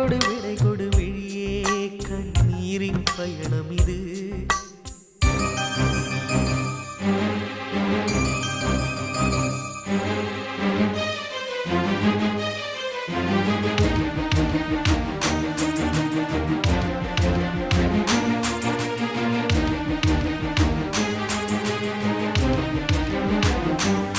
கொடு விடை கொடு விழியே கண்ணீரின் பயணம் இது.